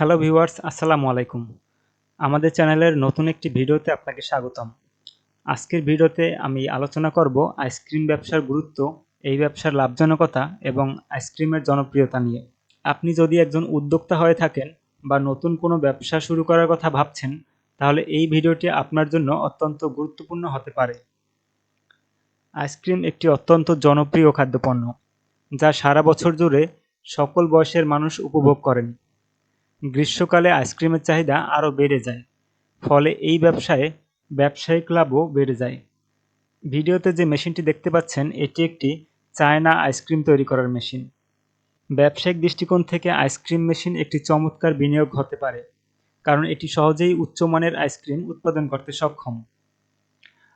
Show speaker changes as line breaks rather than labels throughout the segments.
Hello viewers, আসসালামু আলাইকুম। আমাদের চ্যানেলের নতুন একটি ভিডিওতে আপনাকে স্বাগতম। আজকের ভিডিওতে আমি আলোচনা করব আইসক্রিম ব্যবসার গুরুত্ব, এই ব্যবসার লাভজনকতা এবং আইসক্রিমের জনপ্রিয়তা নিয়ে। আপনি যদি একজন উদ্যোক্তা হয়ে থাকেন বা নতুন কোনো ব্যবসা শুরু করার কথা ভাবছেন, তাহলে এই ভিডিওটি আপনার জন্য অত্যন্ত গুরুত্বপূর্ণ হতে পারে। আইসক্রিম একটি অত্যন্ত জনপ্রিয় খাদ্যপণ্য, যা সারা বছর জুড়ে সকল বয়সের মানুষ উপভোগ করেন। গ্রীষ্মকালে আইসক্রিমের চাহিদা আরও বেড়ে যায়, ফলে এই ব্যবসায়, ব্যবসায়িক লাভও বেড়ে যায়। ভিডিওতে যে মেশিনটি দেখতে পাচ্ছেন, এটি একটি চায়না আইসক্রিম তৈরি করার মেশিন। ব্যবসায়িক দৃষ্টিকোণ থেকে আইসক্রিম মেশিন একটি চমৎকার বিনিয়োগ হতে পারে, কারণ এটি সহজেই উচ্চমানের আইসক্রিম উৎপাদন করতে সক্ষম।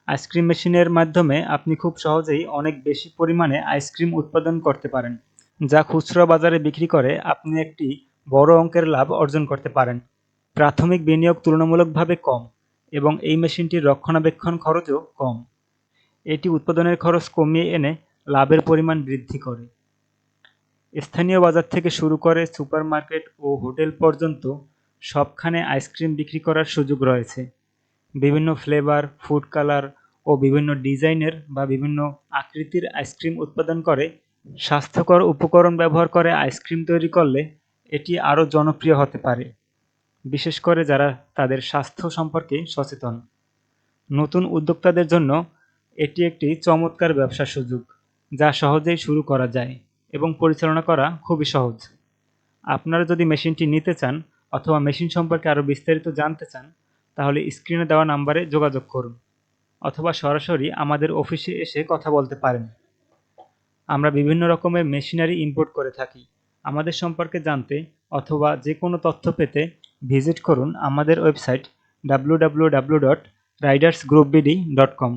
আইসক্রিম মেশিনের মাধ্যমে আপনি খুব সহজেই অনেক বেশি পরিমাণে আইসক্রিম উৎপাদন করতে পারেন, যা খুচরা বাজারে বিক্রি করে আপনি একটি বড় অঙ্কের লাভ অর্জন করতে পারেন। প্রাথমিক বিনিয়োগ তুলনামূলকভাবে কম এবং এই মেশিনটির রক্ষণাবেক্ষণ খরচও কম। এটি উৎপাদনের খরচ কমিয়ে এনে লাভের পরিমাণ বৃদ্ধি করে। স্থানীয় বাজার থেকে শুরু করে সুপারমার্কেট ও হোটেল পর্যন্ত সবখানে আইসক্রিম বিক্রি করার সুযোগ রয়েছে। বিভিন্ন ফ্লেভার, ফুড কালার ও বিভিন্ন ডিজাইনের বা বিভিন্ন আকৃতির আইসক্রিম উৎপাদন করে স্বাস্থ্যকর উপকরণ ব্যবহার করে আইসক্রিম তৈরি করলে এটি আরও জনপ্রিয় হতে পারে, বিশেষ করে যারা তাদের স্বাস্থ্য সম্পর্কে সচেতন। নতুন উদ্যোক্তাদের জন্য এটি একটি চমৎকার ব্যবসার সুযোগ, যা সহজেই শুরু করা যায় এবং পরিচালনা করা খুবই সহজ। আপনারা যদি মেশিনটি নিতে চান অথবা মেশিন সম্পর্কে আরও বিস্তারিত জানতে চান, তাহলে স্ক্রিনে দেওয়া নাম্বারে যোগাযোগ করুন অথবা সরাসরি আমাদের অফিসে এসে কথা বলতে পারেন। আমরা বিভিন্ন রকমের মেশিনারি ইম্পোর্ট করে থাকি। আমাদের সম্পর্কে জানতে অথবা যে কোনো তথ্য পেতে ভিজিট করুন আমাদের website W W W dot riders group BD dot com